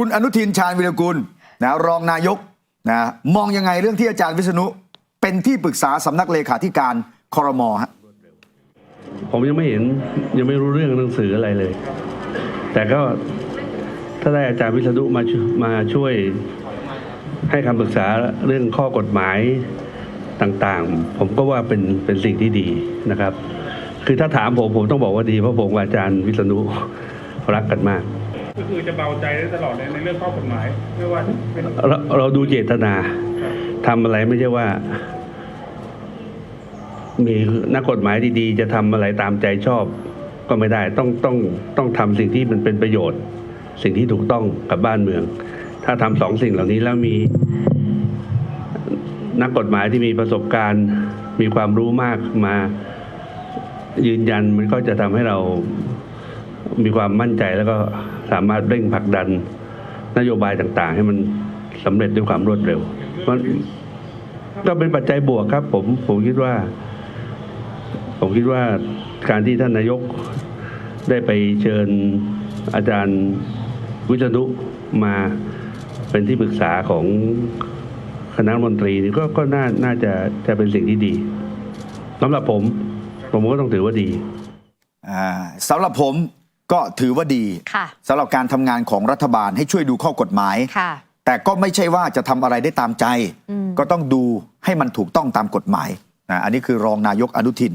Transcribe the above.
คุณอนุทินชาญวิรกุลนะรองนายกนะมองยังไงเรื่องที่อาจารย์วิษณุ เป็นที่ปรึกษาสำนักเลขาธิการคอรมอฮะผมยังไม่เห็นยังไม่รู้เรื่องหนังสืออะไรเลย แต่ก็ถ้าได้อาจารย์วิษณุมามาช่วยให้คำปรึกษาเรื่องข้อกฎหมายต่างๆ ผมก็ว่าเป็นเป็นสิ่งที่ดีนะครับ คือถ้าถามผมผมต้องบอกว่าดีเพราะผมกับอาจารย์วิษณุรักกันมาก ก็คือจะเบาใจได้ตลอดเลยในเรื่องข้อกฎหมายไม่ว่าเป็นเราเราดูเจตนาทำอะไรไม่ใช่ว่า มีนักกฎหมายดีๆ จะทำอะไรตามใจชอบ ก็ไม่ได้ต้องต้องต้องทำสิ่งที่มันเป็นประโยชน์ สิ่งที่ถูกต้องกับบ้านเมือง ถ้าทำสองสิ่งเหล่านี้แล้วมีนักกฎหมายที่มีประสบการณ์มีความรู้มากมายืนยันมันก็จะทำให้เรามีความมั่นใจแล้วก็ สามารถเร่งผลักดันนโยบายต่างๆ ให้มันสำเร็จด้วยความรวดเร็วมันก็เป็นปัจจัยบวกครับ ผมผมคิดว่า ผมคิดว่าการที่ท่านนายกได้ไปเชิญอาจารย์วิษณุมาเป็นที่ปรึกษาของคณะมนตรีนี่ก็ก็น่าน่าจะจะเป็นสิ่งที่ดีสำหรับผม ผมก็ต้องถือว่าดีสำหรับผม ก็ถือว่าดีค่ะสำหรับการทำงานของรัฐบาลให้ช่วยดูข้อกฎหมายค่ะแต่ก็ไม่ใช่ว่าจะทำอะไรได้ตามใจอืมก็ต้องดูให้มันถูกต้องตามกฎหมายนะอันนี้คือรองนายกอนุทิน